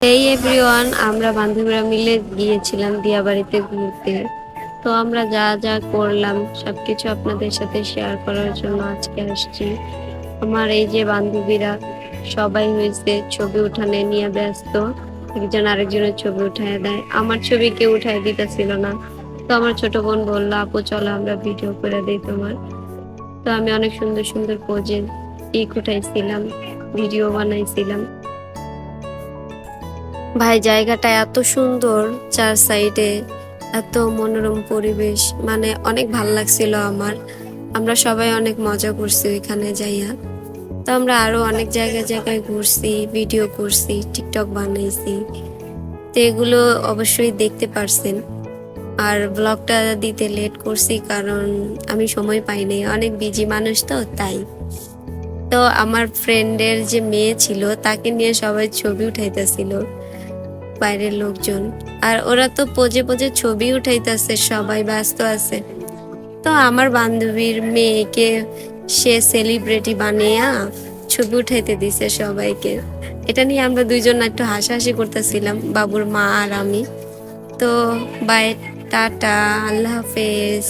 এই এভরিওয়ান আমরা বান্ধবীরা মিলে গিয়েছিলাম দিয়াবাড়িতে ঘুরতে। তো আমরা যা যা করলাম, সবকিছু আপনাদের সাথে শেয়ার করার জন্য আজকে আসছি। আমার এই যে বান্ধবীরা সবাই হয়েছে, ছবি উঠানে নিয়ে ব্যস্ত। একজন আরেকজনের ছবি উঠায় দেয়। আমার ছবি কেউ উঠায় দিতেছিল না। তো আমার ছোট বোন বলল, আপু, চলো আমরা ভিডিও করে দিই তোমার। তো আমি অনেক সুন্দর সুন্দর পোজে পিক উঠাইছিলাম ভিডিও বানাইছিলাম। ভাই, জায়গাটা এত সুন্দর চার সাইডে, এত মনোরম পরিবেশ মানে অনেক ভালো লাগছিল আমার। আমরা সবাই অনেক মজা করছি ওইখানে যাইয়া। তো আমরা আরও অনেক জায়গায় জায়গায় ঘুরছি ভিডিও করছি টিকটক বানাইছি। তো এগুলো অবশ্যই দেখতে পারছেন। আর ব্লগটা দিতে লেট করছি কারণ আমি সময় পাইনি অনেক বিজি মানুষ তো, তাই। তো আমার ফ্রেন্ডের যে মেয়ে ছিল, তাকে নিয়ে সবাই ছবি উঠাইতেছিল। বাইরের লোকজন। আর ওরা তো পোজে পোজে ছবি উঠাইতেছে, সবাই ব্যস্ত আছে। তো আমার বান্ধবীর মেয়েকে সে সেলিব্রিটি বানিয়ে ছবি উঠাইতে দিছে সবাইকে। এটা নিয়ে আমরা দুইজন একটু হাসাহাসি করতেছিলাম, বাবুর মা আর আমি। তো বাই টাটা, আল্লাহ হাফেজ।